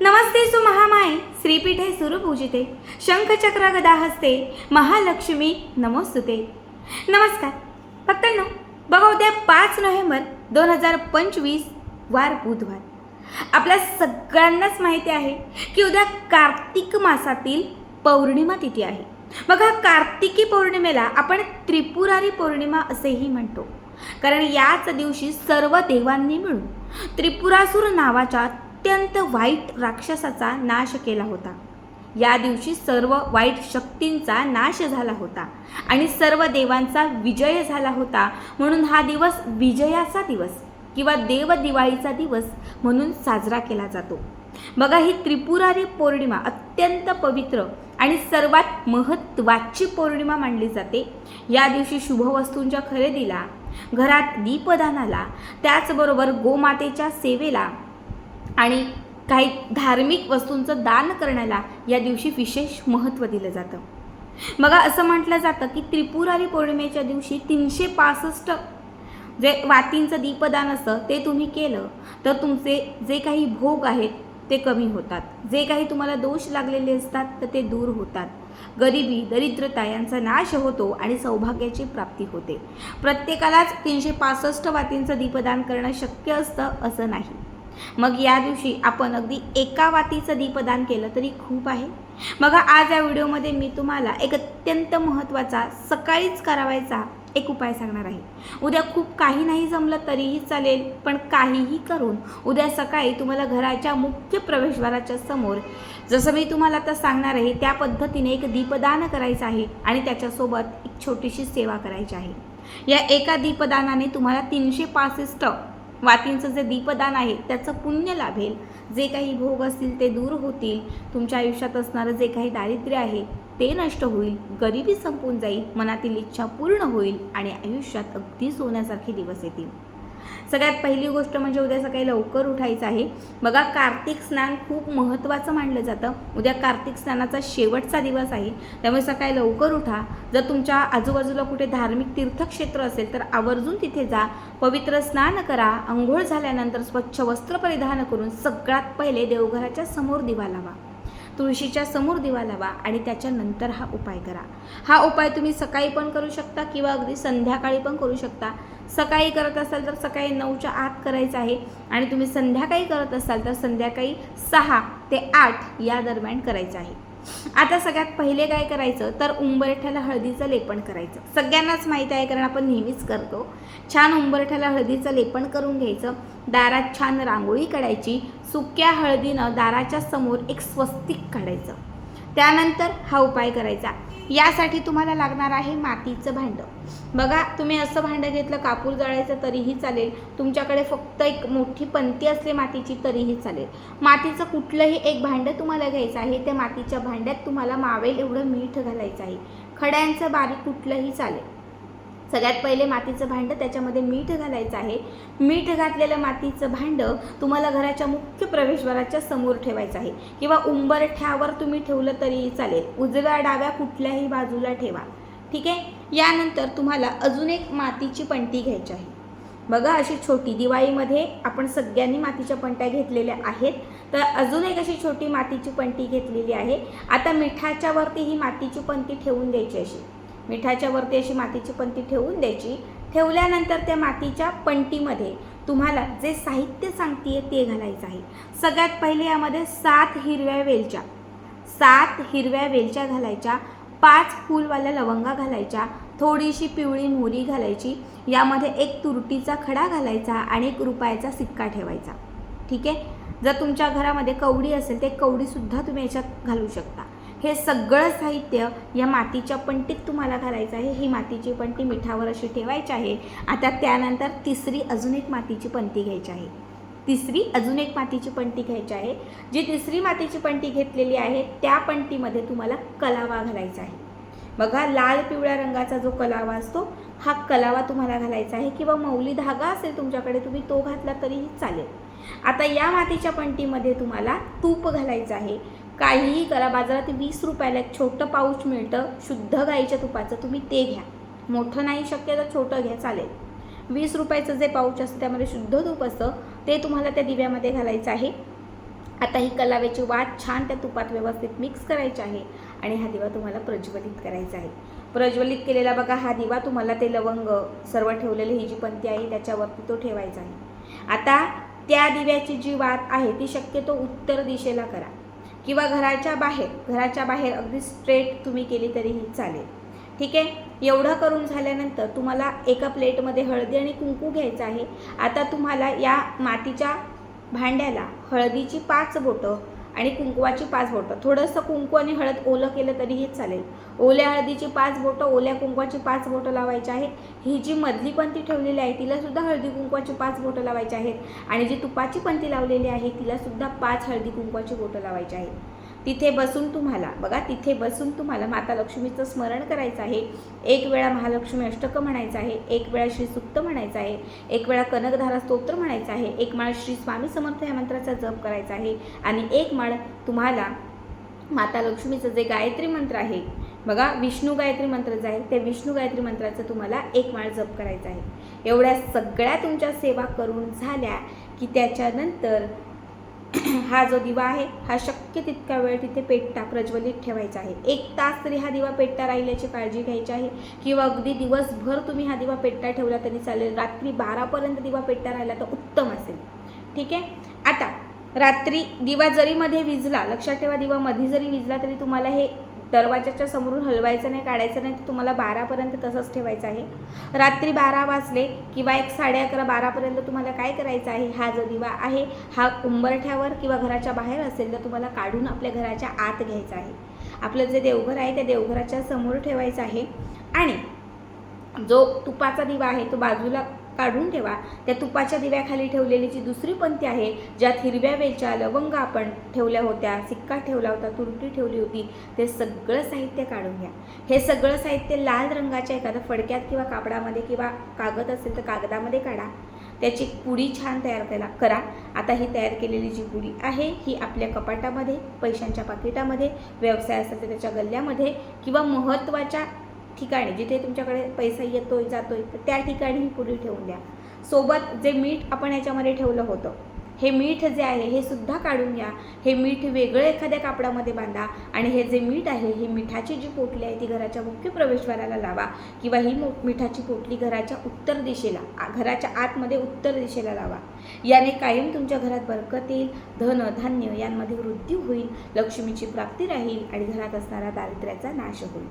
नमस्ते सुमहामाय श्रीपीठे सुरपूजिते शंखचक्र गदा हस्ते महालक्ष्मी नमोस्तुते. नमस्कार. भक्तांनो बघा उद्या पाच नोव्हेंबर दोन हजार पंचवीस वार बुधवार. आपल्या सगळ्यांनाच माहिती आहे की उद्या कार्तिक मासातील पौर्णिमा तिथी आहे. बघा कार्तिकी पौर्णिमेला आपण त्रिपुरारी पौर्णिमा असेही म्हणतो. कारण याच दिवशी सर्व देवांनी मिळून त्रिपुरासूर नावाच्या अत्यंत वाईट राक्षसाचा नाश केला होता. या दिवशी सर्व वाईट शक्तींचा नाश झाला होता आणि सर्व देवांचा विजय झाला होता. म्हणून हा दिवस विजयाचा दिवस किंवा देव दिवाळीचा दिवस म्हणून साजरा केला जातो. बघा ही त्रिपुरारी पौर्णिमा अत्यंत पवित्र आणि सर्वात महत्त्वाची पौर्णिमा मानली जाते. या दिवशी शुभवस्तूंच्या खरेदीला घरात दीपदानाला त्याचबरोबर गोमातेच्या सेवेला आणि काही धार्मिक वस्तूंचं दान करण्याला या दिवशी विशेष महत्त्व दिलं जातं. मग असं म्हटलं जातं की त्रिपुरारी पौर्णिमेच्या दिवशी तीनशे पासष्ट जे वातींचं दीपदान असतं ते तुम्ही केलं तर तुमचे जे काही भोग आहेत ते कमी होतात. जे काही तुम्हाला दोष लागलेले असतात तर ते दूर होतात. गरिबी दरिद्रता यांचा नाश होतो आणि सौभाग्याची प्राप्ती होते. प्रत्येकालाच तीनशे पासष्ट वातींचं दीपदान करणं शक्य असतं असं नाही. मग या दिवशी आपण अगदी एका वातीचं दीपदान केलं तरी खूप आहे. बघा आज या व्हिडिओमध्ये मी तुम्हाला एक अत्यंत महत्त्वाचा सकाळीच करावायचा एक उपाय सांगणार आहे. उद्या खूप काही नाही जमलं तरीही चालेल पण काहीही करून उद्या सकाळी तुम्हाला घराच्या मुख्य प्रवेशद्वाराच्या समोर जसं मी तुम्हाला आता सांगणार आहे त्या पद्धतीने एक दीपदान करायचं आहे आणि त्याच्यासोबत एक छोटीशी सेवा करायची आहे. या एका दीपदानाने तुम्हाला तीनशे पासष्ट वातींचं जे दीपदान आहे त्याचं पुण्य लाभेल. जे काही भोग असतील ते दूर होतील. तुमच्या आयुष्यात असणारं जे काही दारिद्र्य आहे ते नष्ट होईल. गरिबी संपून जाईल. मनातील इच्छा पूर्ण होईल आणि आयुष्यात अगदी सोन्यासारखे दिवस येतील. सगळ्यात पहिली गोष्ट म्हणजे उद्या सकाळी लवकर उठायचं आहे. बघा कार्तिक स्नान खूप महत्त्वाचं मानलं जातं. उद्या कार्तिक स्नानाचा शेवटचा दिवस आहे. त्यामुळे सकाळी लवकर उठा. जर तुमच्या आजूबाजूला कुठे धार्मिक तीर्थक्षेत्र असेल तर आवर्जून तिथे जा. पवित्र स्नान करा. आंघोळ झाल्यानंतर स्वच्छ वस्त्र परिधान करून सगळ्यात पहिले देवघराच्या समोर दिवा लावा. तुळशीच्या समोर दिवा लावा आणि त्याच्यानंतर हा उपाय करा. हा उपाय तुम्ही सकाळी पण करू शकता किंवा अगदी संध्याकाळी पण करू शकता. सकाळी करत असाल तर सकाळी नऊच्या आत करायचं आहे आणि तुम्ही संध्याकाळी करत असाल तर संध्याकाळी सहा ते आठ या दरम्यान करायचं आहे. आता सगळ्यात पहिले काय करायचं? तर उंबरठ्याला हळदीचं लेपन करायचं. सगळ्यांनाच माहीत आहे कारण आपण नेहमीच करतो. छान उंबरठ्याला हळदीचं लेपन करून घ्यायचं. दारात छान रांगोळी काढायची. सुक्या हळदीनं दाराच्या समोर एक स्वस्तिक काढायचं. त्यानंतर हा उपाय करायचा. यासाठी तुम्हाला लागणार आहे मातीचं भांडं. बघा तुम्ही असं भांडं घेतलं कापूर जाळायचं तरीही चालेल. तुमच्याकडे फक्त एक मोठी पंती असली मातीची तरीही चालेल. मातीचं कुठलंही एक भांडं तुम्हाला घ्यायचं आहे त्या मातीच्या भांड्यात तुम्हाला मावेल एवढं मीठ घालायचं आहे. खड्यांचं बारीक कुठलंही चालेल. सगळ्यात पहिले मातीचं भांडं त्याच्यामध्ये मीठ घालायचं आहे. मीठ घातलेलं मातीचं भांडं तुम्हाला घराच्या मुख्य प्रवेशद्वाराच्या समोर ठेवायचं आहे. किंवा उंबरठ्यावर तुम्ही ठेवलं तरीही चालेल. उजव्या डाव्या कुठल्याही बाजूला ठेवा. ठीक आहे? यानंतर तुम्हाला अजून एक मातीची पंटी घ्यायची आहे. बघा अशी छोटी दिवाळीमध्ये आपण सगळ्यांनी मातीच्या पंट्या घेतलेल्या आहेत. तर अजून एक अशी छोटी मातीची पंटी घेतलेली आहे. आता मिठाच्या वरती ही मातीची पणती ठेवून द्यायची अशी. मिठाच्या वरती अशी मातीची पंती ठेवून द्यायची. ठेवल्यानंतर त्या मातीच्या पंटीमध्ये तुम्हाला जे साहित्य सांगते ते घालायचं आहे. सगळ्यात पहिले यामध्ये सात हिरव्या वेलच्या सात हिरव्या वेलच्या घालायच्या पाच फूलवाल्या लवंगा घालायच्या थोडीशी पिवळी मोहरी घालायची यामध्ये एक तुरटीचा खडा घालायचा आणि एक रुपयाचा सिक्का ठेवायचा. ठीक आहे? जर तुमच्या घरामध्ये कवडी असेल ते कवडीसुद्धा तुम्ही याच्यात घालू शकता. हे सगळं साहित्य या मातीच्या पंटीत तुम्हाला घालायचं आहे. ही मातीची पंटी मिठावर अशी ठेवायची आहे. आता त्यानंतर तिसरी अजून एक मातीची पणती घ्यायची आहे. तिसरी अजून एक मातीची पंटी घ्यायची आहे. जी तिसरी मातीची पंटी घेतलेली आहे त्या पंटीमध्ये तुम्हाला कलावा घालायचा आहे. बघा लाल पिवळ्या रंगाचा जो कलावा असतो हा कलावा तुम्हाला घालायचा आहे किंवा मौली धागा असेल तुमच्याकडे तुम्ही तो घातला तरीही चालेल. आता या मातीच्या पंटीमध्ये तुम्हाला तूप घालायचं आहे. काहीही करा बाजारात वीस रुपयाला एक छोटं पाऊच मिळतं शुद्ध गाईच्या तुपाचं तुम्ही ते घ्या. मोठं नाही शक्य तर छोटं घ्या चालेल. वीस रुपयाचं जे पाऊच असतं त्यामध्ये शुद्ध तूप असतं ते तुम्हाला त्या दिव्यामध्ये घालायचं आहे. आता ही कलाव्याची वात छान त्या तुपात व्यवस्थित मिक्स करायची आहे आणि हा दिवा तुम्हाला प्रज्वलित करायचा आहे. प्रज्वलित केलेला बघा हा दिवा तुम्हाला ते लवंग सर्व ठेवलेली ही जी पंथी आहे त्याच्यावरती तो ठेवायचा आहे. आता त्या दिव्याची जी वात आहे ती शक्यतो उत्तर दिशेला करा. किंवा घराच्या बाहेर घराच्या बाहेर अगदी स्ट्रेट तुम्ही केली तरीही चालेल. ठीक आहे? एवढं करून झाल्यानंतर तुम्हाला एका प्लेटमध्ये हळदी आणि कुंकू घ्यायचं आहे. आता तुम्हाला या मातीच्या भांड्याला हळदीची पाच बोटं आणि कुंकवाची पाच बोटं. थोडंसं कुंकू आणि हळद ओलं केलं तरीही चालेल. ओल्या हळदीची पाच बोटं ओल्या कुंकवाची पाच बोटं लावायची आहेत. ही जी मधली पंथी ठेवलेली आहे तिलासुद्धा हळदी कुंकवाची पाच बोटं लावायची आहेत. आणि जी तुपाची पंथी लावलेली आहे तिलासुद्धा पाच हळदी कुंकवाची बोटं लावायची आहेत. तिथे बसून तुम्हाला बघा तिथे बसून तुम्हाला माता लक्ष्मीचं स्मरण करायचं आहे. एक वेळा महालक्ष्मी अष्टक म्हणायचं आहे एक वेळा श्री सुक्त म्हणायचं आहे एक वेळा कनकधारा स्तोत्र म्हणायचं आहे एक माळ श्री स्वामी समर्थ या मंत्राचा जप करायचा आहे आणि एक माळ तुम्हाला माता लक्ष्मीचं जे गायत्री मंत्र आहे बघा विष्णू गायत्री मंत्र जे आहे त्या विष्णू गायत्री मंत्राचं तुम्हाला एक माळ जप करायचा आहे. एवढ्या सगळ्या तुमच्या सेवा करून झाल्या की त्याच्यानंतर हा जो दिवा आहे हा शक्य तितका वेळ तिथे पेटता प्रज्वलित ठेवायचा आहे. एक तास तरी हा दिवा पेटता राहिल्याची काळजी घ्यायची आहे. किंवा अगदी दिवसभर तुम्ही हा दिवा पेटता ठेवला तरी चालेल. रात्री बारापर्यंत दिवा पेटता राहिला तर उत्तम असेल. ठीक आहे? आता रात्री दिवा जरी मध्ये विजला लक्षात ठेवा दिवा मध्ये जरी विजला तरी तुम्हाला हे दरवाजाच्या समोरून हलवायचं नाही काढायचं नाही तर तुम्हाला बारापर्यंत तसंच ठेवायचं आहे. रात्री बारा वाजले किंवा एक साडे अकरा बारापर्यंत तुम्हाला काय करायचं आहे? हा जो दिवा आहे हा उंबरठ्यावर किंवा घराच्या बाहेर असेल तर तुम्हाला काढून आपल्या घराच्या आत घ्यायचा आहे. आपलं जे देवघर आहे त्या देवघराच्या समोर ठेवायचं आहे. आणि जो तुपाचा दिवा आहे तो बाजूला काढून ठेवा. त्या तुपाच्या दिव्याखाली ठेवलेली जी दुसरी पंथी आहे ज्यात हिरव्या वेलच्या लवंग आपण ठेवल्या होत्या सिक्का ठेवला होता तुरटी ठेवली होती ते सगळं साहित्य काढून घ्या. हे सगळं साहित्य लाल रंगाच्या एखाद्या फडक्यात किंवा कापडामध्ये किंवा कागद असेल तर कागदामध्ये काढा. त्याची पुडी छान तयार केला करा. आता ही तयार केलेली जी पुडी आहे ही आपल्या कपाटामध्ये पैशांच्या पाकिटामध्ये व्यवसाय असेल तर त्याच्या गल्ल्यामध्ये किंवा महत्त्वाच्या ठिकाणी जिथे तुमच्याकडे पैसा येतोय जातोय तर त्या ठिकाणी ही पुडी ठेवून द्या. सोबत जे मीठ आपण याच्यामध्ये ठेवलं होतं हे मीठ जे आहे हे सुद्धा काढून घ्या. हे मीठ वेगळं एखाद्या कापडामध्ये बांधा आणि हे जे मीठ आहे ही मिठाची जी पोटली आहे ती घराच्या मुख्य प्रवेशद्वाराला लावा किंवा ही मो मिठाची पोटली घराच्या उत्तर दिशेला घराच्या आतमध्ये उत्तर दिशेला लावा. याने कायम तुमच्या घरात बरकत येईल धन धान्य यांमध्ये वृद्धी होईल लक्ष्मीची प्राप्ती राहील आणि घरात असणारा दारिद्र्याचा नाश होईल.